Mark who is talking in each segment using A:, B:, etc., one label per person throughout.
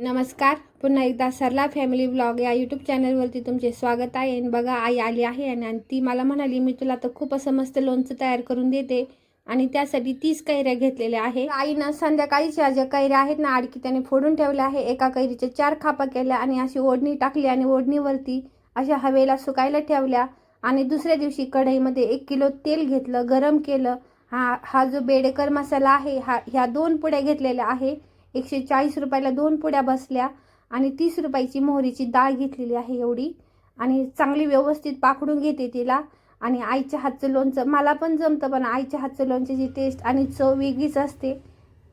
A: नमस्कार. पुन्हा एकदा सरला फॅमिली ब्लॉग या यूट्यूब चॅनलवरती तुमचे स्वागत आहे. आणि बघा आई आली आहे आणि आणि ती मला म्हणाली मी तुला तर खूप असं मस्त लोणचं तयार करून देते. आणि त्यासाठी तीस कैऱ्या घेतलेल्या आहे. आईनं संध्याकाळीच्या ज्या कैऱ्या आहेत ना आडकी त्याने फोडून ठेवल्या आहे. एका कैरीच्या चार खापा केल्या आणि अशी ओढणी टाकली आणि ओढणीवरती अशा हवेला सुकायला ठेवल्या. आणि दुसऱ्या दिवशी कढईमध्ये एक किलो तेल घेतलं गरम केलं. हा हा जो बेडेकर मसाला आहे हा ह्या दोन पुड्या घेतलेल्या आहे. एकशे चाळीस रुपयाला दोन पुड्या बसल्या आणि तीस रुपयाची मोहरीची डाळ घेतलेली आहे एवढी. आणि चांगली व्यवस्थित पाकडून घेते तिला. आणि आईच्या हातचं लोणचं मला पण जमतं पण आईच्या हातचं लोणच्याची टेस्ट आणि चव वेगळीच असते.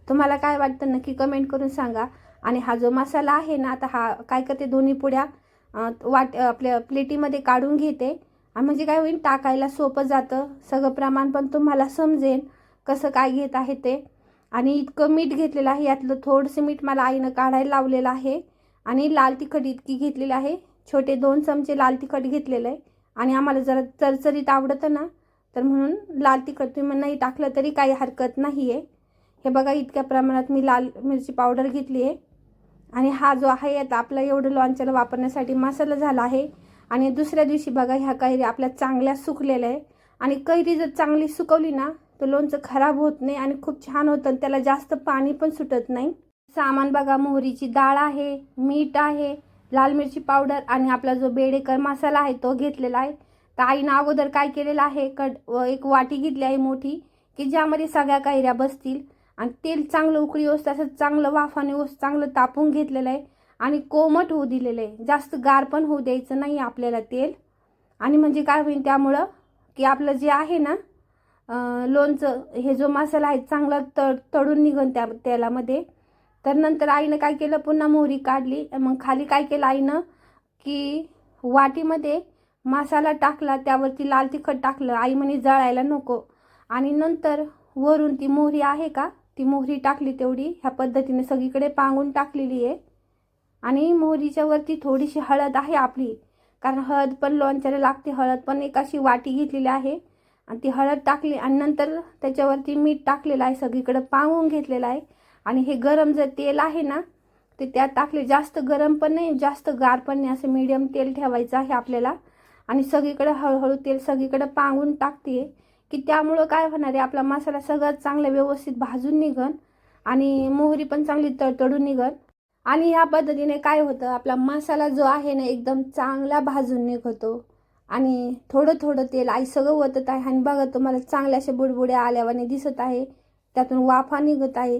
A: तुम्हाला काय वाटतं नक्की कमेंट करून सांगा. आणि हा जो मसाला आहे ना आता हा काय करते दोन्ही पुड्या वाट आपल्या प्लेटीमध्ये काढून घेते. म्हणजे काय होईल टाकायला सोपं जातं. सगळं प्रमाण पण तुम्हाला समजेल कसं काय घेत आहे ते. आणि इतकं मीठ घेतलेलं आहे. यातलं थोडंसं मीठ मला आईनं काढायला लावलेलं आहे. आणि लाल तिखट इतकी घेतलेली आहे. छोटे दोन चमचे लाल तिखट घेतलेलं आहे. आणि आम्हाला जरा चरचरीत आवडतं ना तर म्हणून लाल तिखट तुम्ही नाही टाकलं तरी काही हरकत नाही आहे हे बघा इतक्या प्रमाणात मी लाल मिरची पावडर घेतली आहे. आणि हा जो आहे आता आपला एवढं लॉन्चाला वापरण्यासाठी मसाला झाला आहे. आणि दुसऱ्या दिवशी बघा ह्या कैरी आपल्या चांगल्या सुकलेल्या आहे. आणि कैरी जर चांगली सुकवली ना तर लोणचं खराब होत नाही आणि खूप छान होतं आणि त्याला जास्त पाणी पण सुटत नाही. सामान बघा मोहरीची डाळ आहे मीठ आहे लाल मिरची पावडर आणि आपला जो बेडेकर मसाला आहे तो घेतलेला आहे. तर आईनं अगोदर काय केलेलं आहे कड व एक वाटी घेतली आहे मोठी की ज्यामध्ये सगळ्या कैऱ्या बसतील. आणि तेल चांगलं उकळी ओस तसं चांगलं वाफाने ओस चांगलं तापून घेतलेलं आहे. आणि कोमट होऊ दिलेलं आहे. जास्त गार पण होऊ द्यायचं नाही आपल्याला तेल. आणि म्हणजे काय होईल त्यामुळं की आपलं जे आहे ना लोणचं हे जो मसाला आहे चांगला तड तळून निघन त्या तेलामध्ये. तर नंतर आईनं काय केलं पुन्हा मोहरी काढली. मग खाली काय केलं आईनं की वाटीमध्ये मसाला टाकला त्यावरती लाल तिखट टाकलं. आई म्हणे जळायला नको. आणि नंतर वरून ती मोहरी आहे का ती मोहरी टाकली तेवढी. ह्या पद्धतीने सगळीकडे पांगून टाकलेली आहे. आणि मोहरीच्या वरती थोडीशी हळद आहे आपली. कारण हळद पण लोणच्याला लागते. हळद पण एक अशी वाटी घेतलेली आहे. आणि ती हळद टाकली आणि नंतर त्याच्यावरती मीठ टाकलेलं आहे सगळीकडे पांगून घेतलेलं आहे. आणि हे गरम जर तेल आहे ना ते त्यात टाकले. जास्त गरम पण नाही जास्त गार पण नाही. असं मीडियम तेल ठेवायचं आहे आपल्याला. आणि सगळीकडे हळूहळू तेल सगळीकडे पांगून टाकते. की त्यामुळं काय होणार आहे आपला मसाला सगळं चांगलं व्यवस्थित भाजून निघन आणि मोहरी पण चांगली तडतडून निघन. आणि ह्या पद्धतीने काय होतं आपला मसाला जो आहे ना एकदम चांगला भाजून निघतो. आणि थोडं थोडं तेल आई सगळं ओतत आहे. आणि बघा तुम्हाला चांगल्या अशा बुडबुड्या आल्यावाने दिसत आहे. त्यातून वाफा निघत आहे.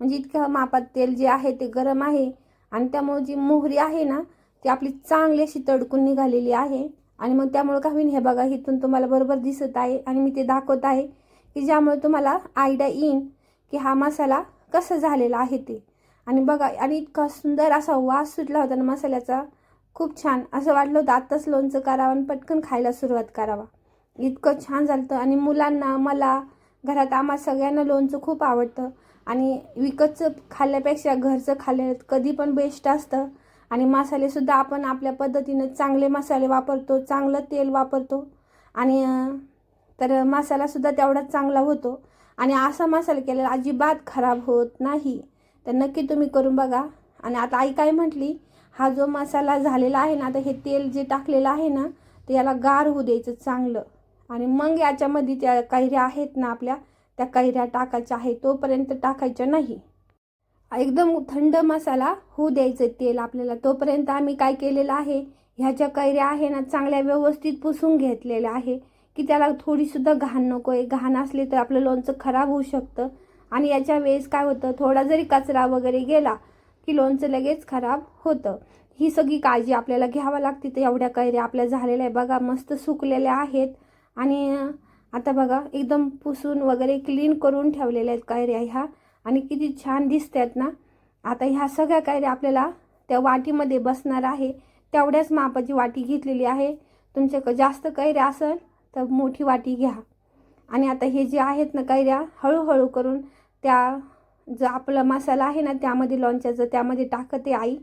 A: म्हणजे इतक्या मापात तेल जे आहे ते गरम आहे. आणि त्यामुळे जी मोहरी आहे ना ती आपली चांगली अशी तडकून निघालेली आहे. आणि मग त्यामुळं का होईन हे बघा इथून तुम्हाला बरोबर दिसत आहे. आणि मी ते दाखवत आहे की ज्यामुळे तुम्हाला आयडिया येईन की हा मसाला कसा झालेला आहे ते. आणि बघा आणि इतका सुंदर असा वास सुटला होता ना मसाल्याचा. खूप छान. असं वाटलं होतं आत्ताच लोणचं करावं आणि पटकन खायला सुरुवात करावा. इतकं छान झालं आणि मुलांना मला घरात आम्हा सगळ्यांना लोणचं खूप आवडतं. आणि विकतचं खाल्ल्यापेक्षा घरचं खाल्लं कधी पण बेस्ट असतं. आणि मसालेसुद्धा आपण आपल्या पद्धतीनं चांगले मसाले वापरतो चांगलं तेल वापरतो. आणि तर मसालासुद्धा तेवढाच चांगला होतो. आणि असा मसाला केलेला अजिबात खराब होत नाही. तर नक्की तुम्ही करून बघा. आणि आता आई काय म्हटली? हा जो मसाला झालेला आहे ना आता हे तेल जे टाकलेलं आहे ना ते याला गार होऊ द्यायचं चांगलं. आणि मग याच्यामध्ये त्या कैऱ्या आहेत ना आपल्या त्या कैऱ्या टाकायच्या आहे तोपर्यंत टाकायच्या नाही. एकदम थंड मसाला होऊ द्यायचं तेल आपल्याला. तोपर्यंत आम्ही काय केलेलं आहे ह्या ज्या कैऱ्या आहे ना चांगल्या व्यवस्थित पुसून घेतलेल्या आहे की त्याला थोडीसुद्धा घाण नको आहे. घाण असली तर आपलं लोणचं खराब होऊ शकतं. आणि याच्या वेळेस काय होतं थोडा जरी कचरा वगैरे गेला की लोणचं लगेच खराब होतं. ही सगळी काळजी आपल्याला घ्यावं लागते. तर एवढ्या कैऱ्या आपल्या झालेल्या आहे. बघा मस्त सुकलेल्या आहेत. आणि आता बघा एकदम पुसून वगैरे क्लीन करून ठेवलेल्या आहेत कैऱ्या ह्या. आणि किती छान दिसतात ना. आता ह्या सगळ्या कैऱ्या आपल्याला त्या वाटीमध्ये बसणार आहे. तेवढ्याच मापाची वाटी घेतलेली आहे. तुमच्याकडे जास्त कैऱ्या असेल तर मोठी वाटी घ्या. आणि आता हे जे आहेत ना कैऱ्या हळूहळू करून त्या जो आपला मसाला आहे ना त्यामध्ये लोणच्याचं त्यामध्ये टाकते आई.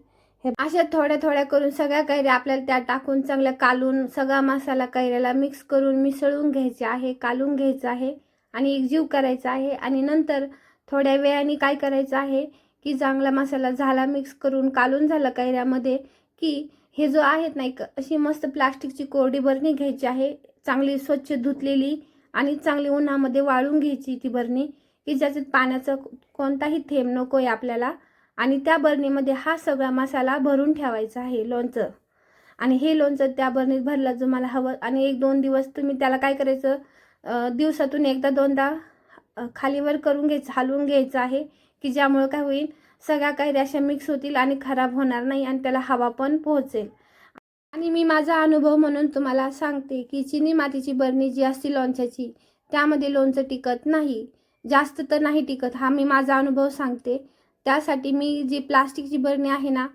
A: हे अशा थोड्या थोड्या करून सगळ्या कैऱ्या आपल्याला त्या टाकून चांगल्या कालून सगळा मसाला कैऱ्याला मिक्स करून मिसळून घ्यायचे आहे कालून घ्यायचं आहे आणि एकजीव करायचा आहे आणि नंतर थोड्या वेळाने काय करायचं आहे की चांगला मसाला झाला मिक्स करून कालून झाला कैऱ्यामध्ये की हे जो आहेत नाही एक अशी मस्त प्लास्टिकची कोरडी बरणी घ्यायची आहे चांगली स्वच्छ धुतलेली आणि चांगली उन्हामध्ये वाळून घ्यायची ती बरणी. की ज्याच्यात पाण्याचा कोणताही थेंब नको आहे आपल्याला. आणि त्या बरणीमध्ये हा सगळा मसाला भरून ठेवायचा आहे लोणचं. आणि हे लोणचं त्या बरणीत भरलं जो मला हवं आणि एक दोन दिवस तुम्ही त्याला काय करायचं दिवसातून एकदा दोनदा खालीवर करून घ्यायचं हलवून घ्यायचं आहे की ज्यामुळं काय होईल सगळ्या काही अशा मिक्स होतील आणि खराब होणार नाही आणि त्याला हवा पण पोहोचेल. आणि मी माझा अनुभव म्हणून तुम्हाला सांगते की चिनी मातीची बरणी जी असते लोणच्याची त्यामध्ये लोणचं टिकत नाही. जास्त तर नाही टिकत. हा मी माझा अनुभव सांगते. त्यासाठी मी जी प्लास्टिकची बरणी आहे ना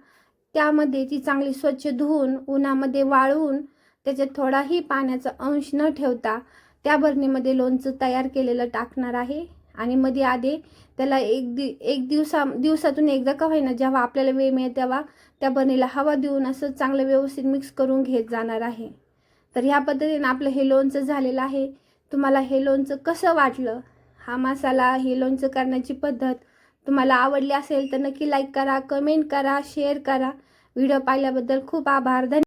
A: त्यामध्ये ती चांगली स्वच्छ धुवून उन्हामध्ये वाळवून त्याच्यात थोडाही पाण्याचा अंश न ठेवता त्या बरणीमध्ये लोणचं तयार केलेलं टाकणार आहे. आणि मध्ये आधी त्याला एक दि एक दिवसा दिवसातून एकदा का होईना जेव्हा आपल्याला वेळ मिळेल तेव्हा त्या बरणीला हवा देऊन असं चांगलं व्यवस्थित मिक्स करून घेत जाणार आहे. तर ह्या पद्धतीनं आपलं हे लोणचं झालेलं आहे. तुम्हाला हे लोणचं कसं वाटलं? हा मसाला हे लोणचं करण्याची पद्धत. तुम्हाला आवडली असेल तर नक्की लाईक करा कमेंट करा शेअर करा. व्हिडिओ पाहिल्याबद्दल खूप आभार. धन्यवाद.